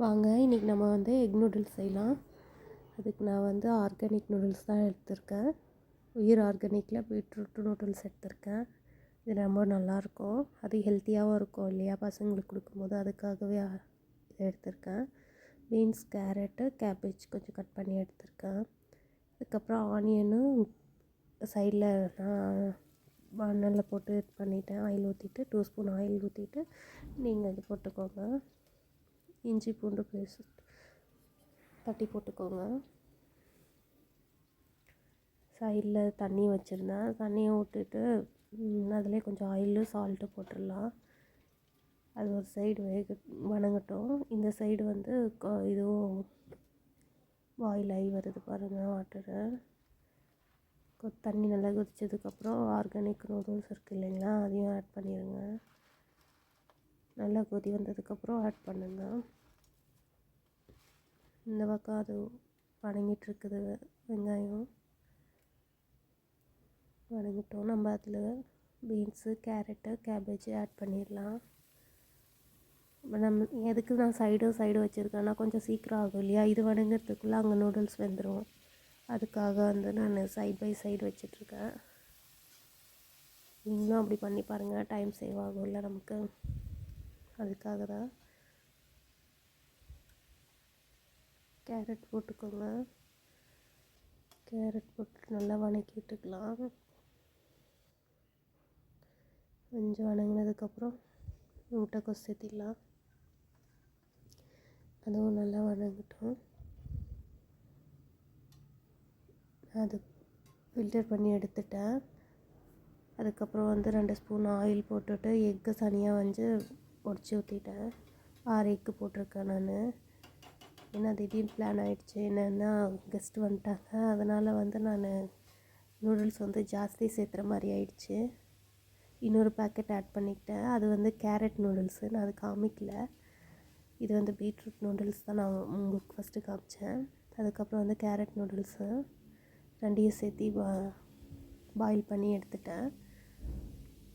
வாங்க இன்றைக்கி நம்ம வந்து எக் நூடுல்ஸ் செய்யலாம். அதுக்கு நான் வந்து ஆர்கானிக் நூடுல்ஸ் தான் எடுத்திருக்கேன். உயிர் ஆர்கானிக்கில் பீட்ரூட் நூடுல்ஸ் எடுத்திருக்கேன். இது ரொம்ப நல்லாயிருக்கும். அது ஹெல்த்தியாகவும் இருக்கும் இல்லையா? பசங்களுக்கு கொடுக்கும்போது அதுக்காகவே இதை எடுத்திருக்கேன். பீன்ஸ் கேரட்டு கேபேஜ் கொஞ்சம் கட் பண்ணி எடுத்திருக்கேன். அதுக்கப்புறம் ஆனியனும் சைடில் நான் மண்ணில் போட்டு இது பண்ணிவிட்டேன் ஆயில் ஊற்றிட்டு டூ ஸ்பூன் ஆயில் ஊற்றிட்டு நீங்கள் இது போட்டுக்கோங்க. இஞ்சி பூண்டு பேஸ்ட் தட்டி போட்டுக்கோங்க. சைடில் தண்ணி வச்சுருந்தேன். தண்ணியை விட்டுட்டு அதிலே கொஞ்சம் ஆயிலு சால்ட்டு போட்டுடலாம். அது ஒரு சைடு வேக வணங்கட்டும். இந்த சைடு வந்து கொ- இதுவும் பாயில் ஆகி வருது பாருங்கள் வாட்டரு தண்ணி நல்லா கொதிச்சதுக்கப்புறம் ஆர்கானிக் நூடுல்ஸ் இருக்குது இல்லைங்களா அதையும் ஆட் பண்ணிடுங்க நல்லா கொதி வந்ததுக்கப்புறம் ஆட் பண்ணுங்கள் இந்த பக்கம் அது வணங்கிட்டுருக்குது வெங்காயம். வணங்கிட்டோம். நம்ம அதில் பீன்ஸு கேரட்டு கேபேஜு ஆட் பண்ணிடலாம். நம்ம எதுக்கு நான் சைடு சைடு வச்சுருக்கேன்னா கொஞ்சம் சீக்கிரம் ஆகும் இல்லையா? இது வணங்குறதுக்குள்ளே அங்கே நூடுல்ஸ் வெந்துடும் அதுக்காக வந்து நான் சைட் பை சைடு வச்சிட்ருக்கேன் நீங்களும் அப்படி பண்ணி பாருங்கள் டைம் சேவ் ஆகும்ல நமக்கு. அதுக்காக தான் கேரட் போட்டுக்கோங்க. கேரட் போட்டு நல்லா வணக்கிட்டுக்கலாம் கொஞ்சம் வணங்கினதுக்கப்புறம் முட்டைக்கோஸ் சேர்த்திடலாம். அதுவும் நல்லா வணங்கட்டும். அது ஃபில்டர் பண்ணி எடுத்துட்டேன். அதுக்கப்புறம் வந்து ரெண்டு ஸ்பூன் ஆயில் போட்டுட்டு எக்கு சனியாக வந்து உடச்சி ஊற்றிட்டேன் ஆறு எக்கு போட்டிருக்கேன் நான். ஏன்னா திடீர்னு பிளான் ஆகிடுச்சு என்னென்னா கெஸ்ட்டு வந்துட்டாங்க. அதனால் வந்து நான் நூடுல்ஸ் வந்து ஜாஸ்தி சேர்த்துற மாதிரி ஆயிடுச்சு. இன்னொரு பேக்கெட் ஆட் பண்ணிக்கிட்டேன். அது வந்து கேரட் நூடுல்ஸு நான் அது காமிக்கல. இது வந்து பீட்ரூட் நூடுல்ஸ் தான் நான் உங்களுக்கு ஃபஸ்ட்டு காமிச்சேன். அதுக்கப்புறம் வந்து கேரட் நூடுல்ஸு ரெண்டையும் சேர்த்து பா பாயில் பண்ணி எடுத்துட்டேன்.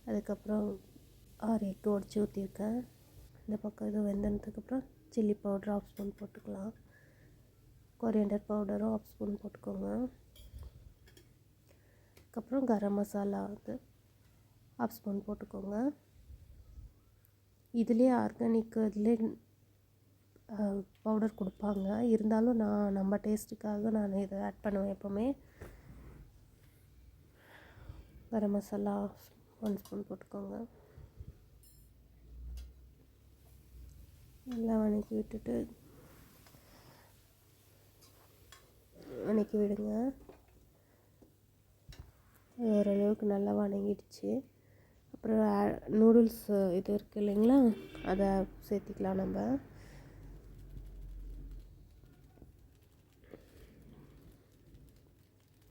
அதுக்கப்புறம் ஆறு எக்கு உடச்சி ஊற்றிருக்கேன் இந்த பக்கம் இது வெந்ததுக்கப்புறம் சில்லி பவுடர் ஆஃப் ஸ்பூன் போட்டுக்கலாம். கொரியண்டர் பவுடரும் ஆஃப் ஸ்பூன் போட்டுக்கோங்க. அதுக்கப்புறம் கரம் மசாலா வந்து ஆஃப் ஸ்பூன் போட்டுக்கோங்க. இதுலேயே ஆர்கானிக் இதுலேயே பவுடர் கொடுப்பாங்க. இருந்தாலும் நான் நம்ம டேஸ்ட்டுக்காக நான் இதை ஆட் பண்ணுவேன் எப்போவுமே. கரம் மசாலா ஒன் ஸ்பூன் போட்டுக்கோங்க. நல்லா வணக்கி விட்டுட்டு வணக்கி விடுங்க. ஓரளவுக்கு நல்லா வணங்கிடுச்சு. அப்புறம் நூடுல்ஸ் இது இருக்குது இல்லைங்களா? அதை சேர்த்திக்கலாம் நம்ம.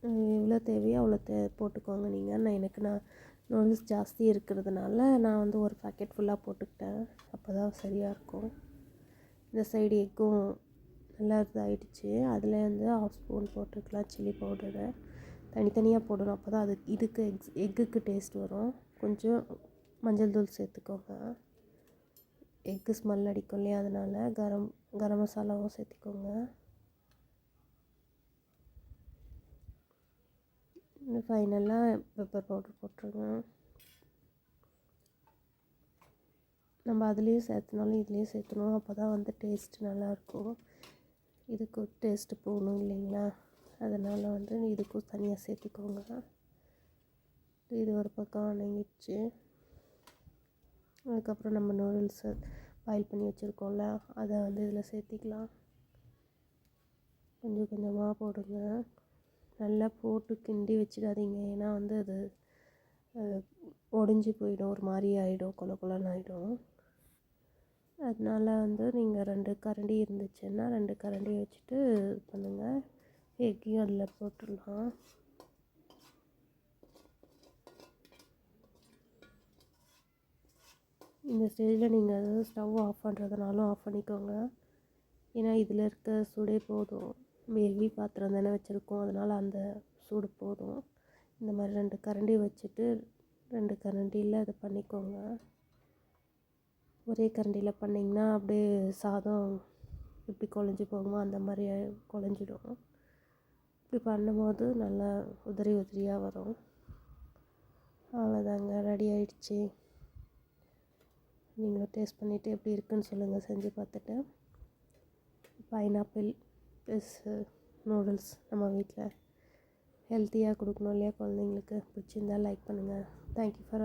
எவ்வளோ தேவையோ? அவ்வளோ தே போட்டுக்கோங்க நீங்கள் நான் எனக்கு நான் நூடுல்ஸ் ஜாஸ்தி இருக்கிறதுனால நான் வந்து ஒரு பேக்கெட் ஃபுல்லாக போட்டுக்கிட்டேன். அப்போ தான் சரியாக இருக்கும். இந்த சைடு எக்கும் நல்லா இதாகிடுச்சு அதில் வந்து ஆஃப் ஸ்பூன் போட்டுக்கலாம் சில்லி பவுடரு தனித்தனியாக போடணும். அப்போ தான் அது இதுக்கு எக்ஸ் எக்குக்கு டேஸ்ட் வரும். கொஞ்சம் மஞ்சள் தூள் சேர்த்துக்கோங்க. எக்கு ஸ்மெல் அடிக்கும் இல்லையா? அதனால் கரம் கரம் மசாலாவும் சேர்த்துக்கோங்க. ஃபைனலாக பெப்பர் பவுடர் போட்டுருங்க. நம்ம அதுலேயும் சேர்த்துனாலும் இதுலேயும் சேர்த்துணும் அப்போ தான் வந்து டேஸ்ட் நல்லாயிருக்கும். இதுக்கு டேஸ்ட்டு போகணும் இல்லைங்களா? அதனால் வந்து இதுக்கும் தனியாக சேர்த்திக்கோங்க. இது ஒரு பக்கம் வணங்கிடுச்சு அதுக்கப்புறம் நம்ம நூடுல்ஸை பாயில் பண்ணி வச்சுருக்கோம்ல அதை வந்து இதில் சேர்த்திக்கலாம். கொஞ்சம் கொஞ்சமாக போடுங்க. நல்லா போட்டு கிண்டி வச்சிடாதீங்க. ஏன்னா வந்து அது உடஞ்சி போயிடும். ஒரு மாதிரி ஆகிடும் கொல கொலன்னு ஆகிடும் அதனால வந்து நீங்கள் ரெண்டு கரண்டி இருந்துச்சுன்னா ரெண்டு கரண்டி வச்சுட்டு இது பண்ணுங்கள் எக்கையும் அதில் போட்டுடலாம். இந்த ஸ்டேஜில் நீங்கள் அதாவது ஸ்டவ் ஆஃப் பண்ணுறதுனாலும் ஆஃப் பண்ணிக்கோங்க. ஏன்னா இதில் இருக்க சூடே போதும். ஹெவி பாத்திரம் தானே வச்சுருக்கோம். அதனால் அந்த சூடு போதும். இந்த மாதிரி ரெண்டு கரண்டி வச்சுட்டு ரெண்டு கரண்டியில் இதை பண்ணிக்கோங்க. ஒரே கரண்டியில் பண்ணிங்கன்னா அப்படியே சாதம் எப்படி குழஞ்சி போகுமோ அந்த மாதிரி குழஞ்சிடும். இப்படி பண்ணும்போது நல்லா உதிரி உதிரியாக வரும். அவ்வளோதாங்க. ரெடி ஆயிடுச்சு. நீங்களும் டேஸ்ட் பண்ணிவிட்டு எப்படி இருக்குன்னு சொல்லுங்கள் செஞ்சு பார்த்துட்டு. பைனாப்பிள். ப்ளஸ் நூடுல்ஸ் uh, நம்ம வீட்டில் ஹெல்த்தியாக கொடுக்கணும் இல்லையா குழந்தைங்களுக்கு. பிடிச்சிருந்தா லைக் பண்ணுங்கள் தேங்க்யூ ஃபார்